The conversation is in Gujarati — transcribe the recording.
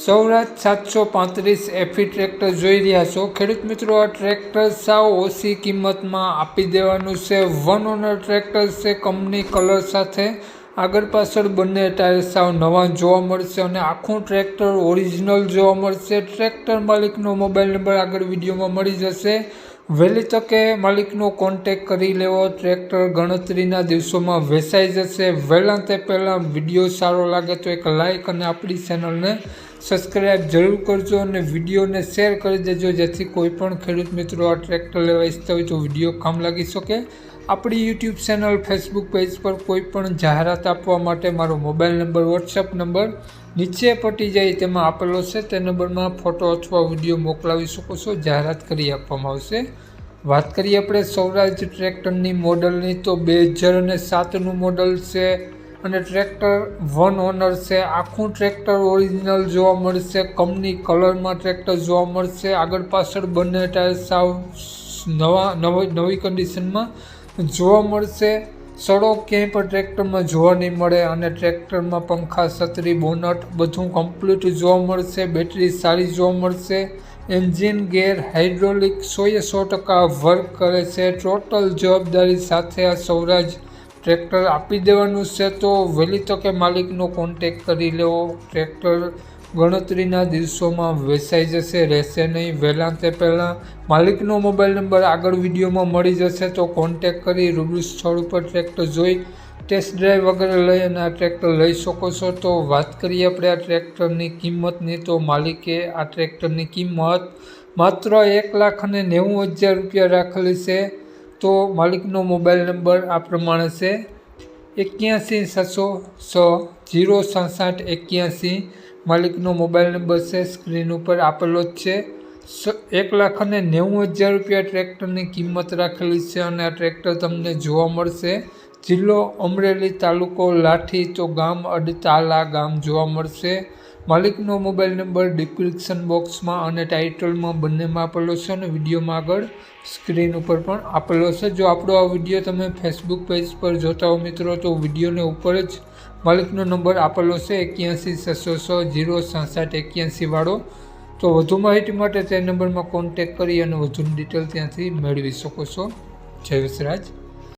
સૌરાષ્ટ્ર સાતસો પાંત્રીસ એફી ટ્રેક્ટર જોઈ રહ્યા છો. ખેડૂત મિત્રો, આ ટ્રેક્ટર સાવ ઓછી કિંમતમાં આપી દેવાનું છે. વન ઓનર ટ્રેક્ટર છે કંપની કલર સાથે. આગળ પાછળ બંને ટાયર સાવ નવા જોવા મળશે અને આખું ટ્રેક્ટર ઓરિજિનલ જોવા મળશે. ટ્રેક્ટર માલિકનો મોબાઈલ નંબર આગળ વિડીયોમાં મળી જશે. વહેલી તકે માલિકનો કોન્ટેક કરી લેવો ટ્રેક્ટર ગણતરીના દિવસોમાં વેચાઈ જશે. વહેલા તે પહેલાં વીડિયો સારો લાગે તો એક લાઇક અને આપણી ચેનલને સબસ્ક્રાઈબ જરૂર કરજો અને વિડીયોને શેર કરી દેજો, જેથી કોઈ પણ ખેડૂત મિત્રો આ ટ્રેક્ટર લેવા ઈચ્છતા હોય તો વીડિયો કામ લાગી શકે. આપણી યુટ્યુબ ચેનલ ફેસબુક પેજ પર કોઈ પણ જાહેરાત આપવા માટે મારો મોબાઈલ નંબર વોટ્સઅપ નંબર નીચે પટી જાય તેમાં આપેલો છે તે નંબરમાં ફોટો અથવા વીડિયો મોકલાવી શકો છો. જાહેરાત કરી આપવામાં આવશે. વાત કરીએ આપણે સૌરાષ્ટ્ર ટ્રેક્ટરની મોડલની, તો બે હજાર અને સાતનું મોડલ છે અને ટ્રેક્ટર વન ઓનર છે. આખું ટ્રેક્ટર ઓરિજિનલ જોવા મળશે. કંપની કલરમાં ટ્રેક્ટર જોવા મળશે. આગળ પાછળ બંને ટાયર સાવ નવા, નવી નવી કન્ડિશનમાં જોવા મળશે. સડો ક્યાંય પણ ટ્રેક્ટરમાં જોવા નહીં મળે અને ટ્રેક્ટરમાં પંખા, છત્રી, બોનટ બધું કમ્પ્લીટ જોવા મળશે બેટરી સારી જોવા મળશે. એન્જિન ગેર હાઇડ્રોલિક સોએ સો ટકા વર્ક કરે છે. ટોટલ જવાબદારી સાથે આ સૌરાજ ટ્રેક્ટર આપી દેવાનું છે તો વહેલી તકે માલિકનો કોન્ટેક કરી લેવો. ટ્રેક્ટર ગણતરીના દિવસોમાં વેચાઈ જશે, રહેશે નહીં. વહેલા તે પહેલાં માલિકનો મોબાઈલ નંબર આગળ વિડીયોમાં મળી જશે, તો કોન્ટેક કરી રૂબરૂ સ્થળ ઉપર ટ્રેક્ટર જોઈ ટેસ્ટ ડ્રાઈવ વગેરે લઈ અને આ ટ્રેક્ટર લઈ શકો છો. તો વાત કરીએ આપણે આ ટ્રેક્ટરની કિંમતની, તો માલિકે આ ટ્રેક્ટરની કિંમત માત્ર એક લાખ અને નેવું હજાર રૂપિયા રાખેલી છે. તો માલિકનો મોબાઈલ નંબર આ પ્રમાણે છે. એક્યાસી છસો સો, જીરો સાસઠ એક્યાસી માલિકનો મોબાઈલ નંબર છે, સ્ક્રીન ઉપર આપેલો જ છે. એક લાખ અને નેવું હજાર રૂપિયા ટ્રેક્ટરની કિંમત રાખેલી છે અને આ ટ્રેક્ટર તમને જોવા મળશે. જિલ્લો અમરેલી તાલુકો લાઠી, તો ગામ અડતાલા ગામ જોવા મળશે. માલિકનો મોબાઈલ નંબર ડિસ્ક્રિપ્શન બોક્સમાં અને ટાઇટલમાં બંનેમાં આપેલો છે અને વિડીયોમાં આગળ સ્ક્રીન ઉપર પણ આપેલો છે. જો આપણો આ વીડિયો તમે ફેસબુક પેજ પર જોતા હો મિત્રો, તો વિડીયોને ઉપર જ માલિકનો નંબર આપેલો છે એક્યાસી, છસો સો, જીરો સાસઠ, એક્યાસી વાળો. તો વધુ માહિતી માટે તે નંબરમાં કોન્ટેક કરી અને વધુની ડિટેલ ત્યાંથી મેળવી શકો છો. જય વિસરાજ.